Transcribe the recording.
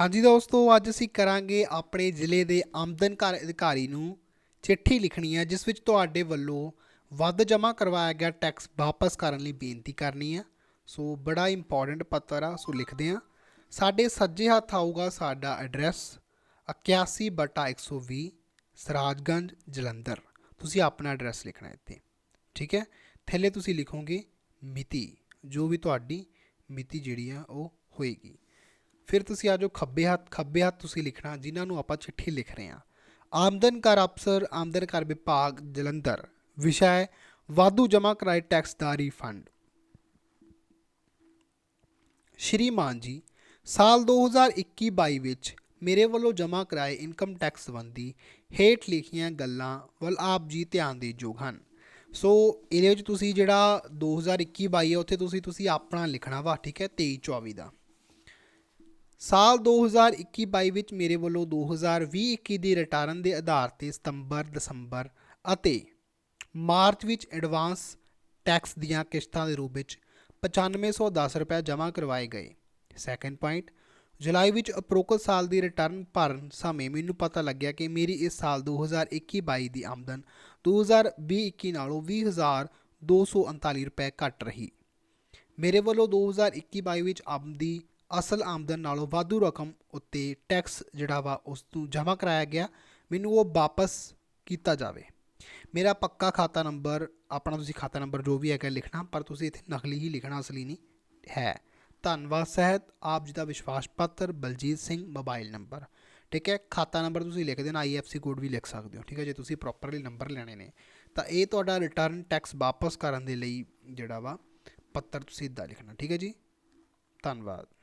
ਹਾਂਜੀ ਦੋਸਤੋ, ਅੱਜ ਅਸੀਂ ਕਰਾਂਗੇ ਆਪਣੇ ਜ਼ਿਲ੍ਹੇ ਦੇ ਆਮਦਨ ਕਰ ਅਧਿਕਾਰੀ ਨੂੰ ਚਿੱਠੀ ਲਿਖਣੀ ਹੈ, ਜਿਸ ਵਿੱਚ ਤੁਹਾਡੇ ਵੱਲੋਂ ਵੱਧ ਜਮ੍ਹਾਂ ਕਰਵਾਇਆ ਗਿਆ ਟੈਕਸ ਵਾਪਸ ਕਰਨ ਲਈ ਬੇਨਤੀ ਕਰਨੀ ਹੈ। ਸੋ ਬੜਾ ਇੰਪੋਰਟੈਂਟ ਪੱਤਰ ਆ, ਸੋ ਲਿਖਦੇ ਹਾਂ। ਸਾਡੇ ਸੱਜੇ ਹੱਥ ਆਊਗਾ ਸਾਡਾ ਐਡਰੈਸ 81 ਬਟਾ 120 ਸਰਾਜਗੰਜ, ਜਲੰਧਰ। ਤੁਸੀਂ ਆਪਣਾ ਐਡਰੈਸ ਲਿਖਣਾ ਇੱਥੇ, ਠੀਕ ਹੈ? ਥੱਲੇ ਤੁਸੀਂ ਲਿਖੋਗੇ ਮਿਤੀ, ਜੋ ਵੀ ਤੁਹਾਡੀ ਮਿਤੀ ਜਿਹੜੀ ਆ, ਉਹ ਹੋਏਗੀ। ਫਿਰ ਤੁਸੀਂ ਆ ਜਾਓ ਖੱਬੇ ਹੱਥ ਖੱਬੇ ਹੱਥ ਤੁਸੀਂ ਲਿਖਣਾ, ਜਿਨ੍ਹਾਂ ਨੂੰ ਆਪਾਂ ਚਿੱਠੀ ਲਿਖ ਰਹੇ ਹਾਂ। ਆਮਦਨ ਕਰ ਅਫਸਰ, ਆਮਦਨ ਕਰ ਵਿਭਾਗ, ਜਲੰਧਰ। ਵਿਸ਼ਾ ਹੈ, ਵਾਧੂ ਜਮ੍ਹਾਂ ਕਰਾਏ ਟੈਕਸ ਦਾ ਰਿਫੰਡ ਸ਼੍ਰੀਮਾਨ ਜੀ, ਸਾਲ 2021-22 ਵਿੱਚ ਮੇਰੇ ਵੱਲੋਂ ਜਮ੍ਹਾਂ ਕਰਾਏ ਇਨਕਮ ਟੈਕਸ ਸੰਬੰਧੀ ਹੇਠ ਲਿਖੀਆਂ ਗੱਲਾਂ ਵੱਲ ਆਪ ਜੀ ਧਿਆਨ ਦੇ ਯੋਗ ਹਨ। ਸੋ ਇਹਦੇ ਵਿੱਚ ਤੁਸੀਂ ਜਿਹੜਾ 2021-22 ਹੈ, ਉੱਥੇ ਤੁਸੀਂ ਤੁਸੀਂ ਆਪਣਾ ਲਿਖਣਾ ਵਾ, ਠੀਕ ਹੈ 23-24 ਦਾ। ਸਾਲ 2021-22 ਵਿੱਚ ਮੇਰੇ ਵੱਲੋਂ 2020-21 ਦੀ ਰਿਟਰਨ ਦੇ ਆਧਾਰ ਤੇ ਸਤੰਬਰ, ਦਸੰਬਰ ਅਤੇ ਮਾਰਚ ਵਿੱਚ ਐਡਵਾਂਸ ਟੈਕਸ ਦੀਆਂ ਕਿਸ਼ਤਾਂ ਦੇ ਰੂਪ ਵਿੱਚ 9510 ਰੁਪਏ ਜਮ੍ਹਾਂ ਕਰਵਾਏ ਗਏ। ਸੈਕੰਡ ਪੁਆਇੰਟ ਜੁਲਾਈ ਵਿੱਚ ਉਪਰੋਕਤ ਸਾਲ ਦੀ ਰਿਟਰਨ ਭਰਨ ਸਮੇਂ ਮੈਨੂੰ ਪਤਾ ਲੱਗਿਆ ਕਿ ਮੇਰੀ ਇਸ ਸਾਲ 2021-22 ਦੀ ਆਮਦਨ 2020-21 ਨਾਲੋਂ 20239 ਰੁਪਏ ਘੱਟ ਰਹੀ। ਮੇਰੇ ਵੱਲੋਂ 2021-22 ਵਿੱਚ ਆਮਦੀ ਅਸਲ ਆਮਦਨ ਨਾਲੋਂ ਵਾਧੂ ਰਕਮ ਉੱਤੇ ਟੈਕਸ ਜਿਹੜਾ ਵਾ ਉਸ ਨੂੰ ਜਮ੍ਹਾਂ ਕਰਾਇਆ ਗਿਆ, ਮੈਨੂੰ ਉਹ ਵਾਪਸ ਕੀਤਾ ਜਾਵੇ। ਮੇਰਾ ਪੱਕਾ ਖਾਤਾ ਨੰਬਰ, ਆਪਣਾ ਤੁਸੀਂ ਖਾਤਾ ਨੰਬਰ ਜੋ ਵੀ ਹੈਗਾ ਲਿਖਣਾ, ਪਰ ਤੁਸੀਂ ਇੱਥੇ ਨਕਲੀ ਹੀ ਲਿਖਣਾ ਅਸਲੀ ਨਹੀਂ ਹੈ। ਧੰਨਵਾਦ, ਸਹਿਤ, ਆਪ ਜੀ ਦਾ ਵਿਸ਼ਵਾਸ ਪੱਤਰ, ਬਲਜੀਤ ਸਿੰਘ, ਮੋਬਾਈਲ ਨੰਬਰ। ਠੀਕ ਹੈ, ਖਾਤਾ ਨੰਬਰ ਤੁਸੀਂ ਲਿਖ ਦੇਣਾ ਆਈਐਫਸੀ ਕੋਡ ਵੀ ਲਿਖ ਸਕਦੇ ਹੋ। ਠੀਕ ਹੈ, ਜੇ ਤੁਸੀਂ ਪ੍ਰੋਪਰਲੀ ਨੰਬਰ ਲੈਣੇ ਨੇ, ਤਾਂ ਇਹ ਤੁਹਾਡਾ ਰਿਟਰਨ ਟੈਕਸ ਵਾਪਸ ਕਰਨ ਦੇ ਲਈ ਜਿਹੜਾ ਵਾ ਪੱਤਰ ਤੁਸੀਂ ਇੱਦਾਂ ਲਿਖਣਾ। ਠੀਕ ਹੈ ਜੀ, ਧੰਨਵਾਦ।